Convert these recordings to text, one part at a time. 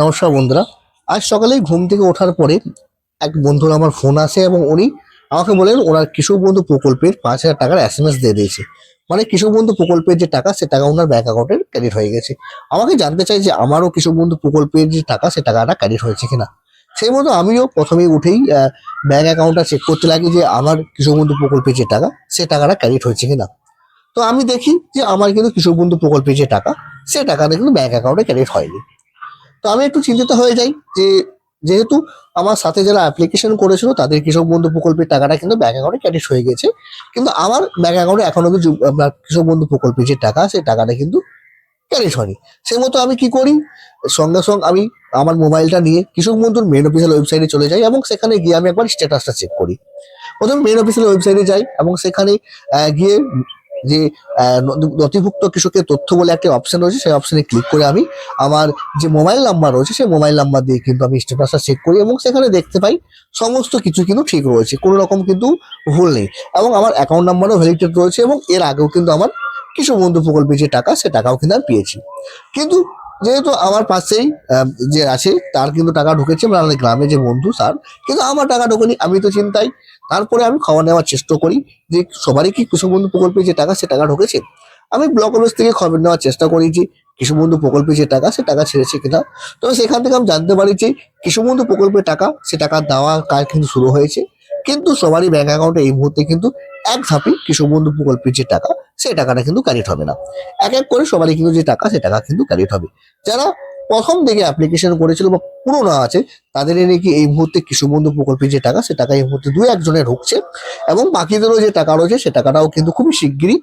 নমস্কার বন্ধুরা। আজ সকালেই ঘুম থেকে ওঠার পরে এক বন্ধুর আমার ফোন আসে এবং উনি আমাকে বলেন, ওনার কৃষক বন্ধু প্রকল্পের পাঁচ হাজার টাকার এস এম এস দিয়ে দিয়েছে। মানে কৃষক বন্ধু প্রকল্পের যে টাকা, সে টাকা ওনার ব্যাঙ্ক অ্যাকাউন্টে ক্রেডিট হয়ে গেছে। আমাকে জানতে চাই যে আমারও কৃষক বন্ধু প্রকল্পের যে টাকা, সে টাকাটা ক্রেডিট হয়েছে কিনা? সেই মতো আমিও প্রথমেই উঠেই ব্যাঙ্ক অ্যাকাউন্টটা চেক করতে লাগি যে আমার কৃষক বন্ধু প্রকল্পের যে টাকা, সে টাকাটা ক্রেডিট হয়েছে কিনা? তো আমি দেখি যে আমার কিন্তু কৃষক বন্ধু প্রকল্পের যে টাকা, সে টাকাটা কিন্তু ব্যাঙ্ক অ্যাকাউন্টে ক্রেডিট হয়নি। তো আমি একটু চিন্তিত হয়ে যাই যে যেহেতু আমার সাথে যারা অ্যাপ্লিকেশন করেছিল, তাদের কৃষক বন্ধু প্রকল্পের টাকাটা কিন্তু ব্যাংক অ্যাকাউন্টে ক্রেডিট হয়ে গেছে। কিন্তু আমার ব্যাংক অ্যাকাউন্টে এখন কৃষক বন্ধু প্রকল্পের যে টাকা, সেই টাকাটা কিন্তু ক্রেডিট হয়নি। সেই মতো আমি কি করি? সঙ্গে সঙ্গে আমি আমার মোবাইলটা নিয়ে কৃষক বন্ধুর মেন অফিসিয়াল ওয়েবসাইটে চলে যাই এবং সেখানে গিয়ে আমি একবার স্ট্যাটাসটা চেক করি। প্রথমে মেন অফিসিয়াল ওয়েবসাইটে যাই এবং সেখানে গিয়ে যে নথি- নথিভুক্ত কৃষকের তথ্য বলে একটা অপশন রয়েছে, সেই অপশনে ক্লিক করে আমি আমার যে মোবাইল নাম্বার রয়েছে, সেই মোবাইল নাম্বার দিয়ে কিন্তু আমি স্ট্যাটাসটা চেক করি এবং সেখানে দেখতে পাই সমস্ত কিছু কিন্তু ঠিক রয়েছে। কোনো রকম কিন্তু ভুল নেই। এবং আমার অ্যাকাউন্ট নাম্বারও ভ্যালিডেড রয়েছে এবং এর আগেও কিন্তু আমার কিছু বন্ধু প্রকল্পের যে টাকা, সে টাকাও কিন্তু আমি পেয়েছি। কিন্তু যেহেতু আমার পাশেই যে আছে, তার কিন্তু টাকা ঢুকেছে মানে গ্রামে যে বন্ধু স্যার, কিন্তু আমার টাকা ঢোকেনি, আমি তো চিন্তাই। তারপরে আমি খবর নেওয়ার চেষ্টা করি যে সবারই কি কৃষক বন্ধু প্রকল্পে যে টাকা, সে টাকা ঢুকেছে। আমি ব্লক অফিস থেকে খবর নেওয়ার চেষ্টা করি যে কৃষক বন্ধু প্রকল্পে যে টাকা, সে টাকা ছেড়েছে কিনা। তবে সেখান থেকে আমি জানতে পারি যে কৃষক বন্ধু প্রকল্পের টাকা, সে টাকা দেওয়া কাজ কিন্তু শুরু হয়েছে। কিন্তু সবারই ব্যাঙ্ক অ্যাকাউন্টে এই মুহূর্তে কিন্তু এক ধাপে কৃষক বন্ধু প্রকল্পের যে টাকা সেই টাকাটা কিন্তু ক্যারিট হবে না। এক এক করে সবারই কিন্তু যে টাকা, সে টাকা কিন্তু ক্যারিট হবে। যারা প্রথম দিকে অ্যাপ্লিকেশন করেছিল বা পুরোনো আছে, তাদের নাকি এই মুহূর্তে কৃষক বন্ধু প্রকল্পের যে টাকা, সে টাকা এই মুহূর্তে দু একজনে ঢুকছে এবং বাকিদেরও যে টাকা রয়েছে, সে টাকাটাও কিন্তু খুবই শিগগিরই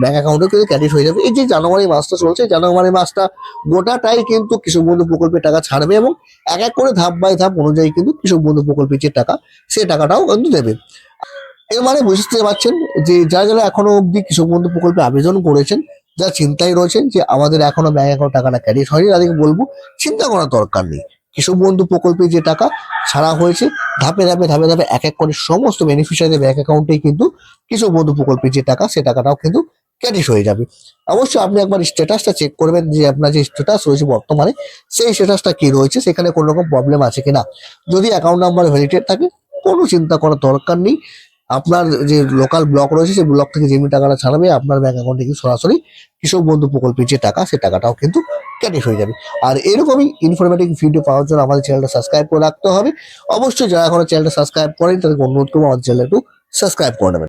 ব্যাঙ্ক অ্যাকাউন্টে কিন্তু ক্রেডিট হয়ে যাবে। এই যে জানুয়ারি মাসটা চলছে, জানুয়ারি মাসটা গোটাটাই কিন্তু কৃষক বন্ধু প্রকল্পের টাকা ছাড়বে এবং এক এক করে ধাপ বাই ধাপ অনুযায়ী কিন্তু কৃষক বন্ধু প্রকল্পের যে টাকা, সে টাকাটাও কিন্তু দেবে। এর মানে বুঝতে পারছেন যে যারা যারা এখনও অবধি কৃষক বন্ধু প্রকল্পে আবেদন করেছেন, যারা চিন্তায় রয়েছেন যে আমাদের এখনও ব্যাংক অ্যাকাউন্ট টাকাটা ক্রেডিট হয়নি, তাদেরকে বলব চিন্তা করার দরকার নেই। কৃষক বন্ধু প্রকল্পে যে টাকা ছাড়া হয়েছে, ধাপে ধাপে ধাপে ধাপে এক এক করে সমস্ত বেনিফিশিয়ারি ব্যাংক অ্যাকাউন্টেই কিন্তু কৃষক বন্ধু প্রকল্পের যে টাকা, সে টাকাটাও কিন্তু ক্রেডিট হয়ে যাবে। অবশ্যই আপনি একবার স্ট্যাটাসটা চেক করবেন যে আপনার যে স্ট্যাটাস রয়েছে বর্তমানে, সেই স্ট্যাটাসটা কি রয়েছে, সেখানে কোনো রকম প্রবলেম আছে কিনা। যদি অ্যাকাউন্ট নাম্বার ভ্যালিডেট থাকে, কোনো চিন্তা করার দরকার নেই। আপনার যে লোকাল ব্লক রয়েছে, সেই ব্লক থেকে যেমনি টাকাটা ছাড়াবে, আপনার ব্যাঙ্ক অ্যাকাউন্টে কিন্তু সরাসরি কৃষক বন্ধু প্রকল্পের যে টাকা সেই টাকাটাও কিন্তু ক্যাটিস হয়ে যাবে। আর এরকমই ইনফরমেটিভ ভিডিও পাওয়ার জন্য আমাদের চ্যানেলটা সাবস্ক্রাইব করে রাখতে হবে। অবশ্যই যারা এখনও চ্যানেলটা সাবস্ক্রাইব করেন, তাদেরকে অনুরোধ করব আমাদের চ্যানেলটা একটু সাবস্ক্রাইব করে নেবেন।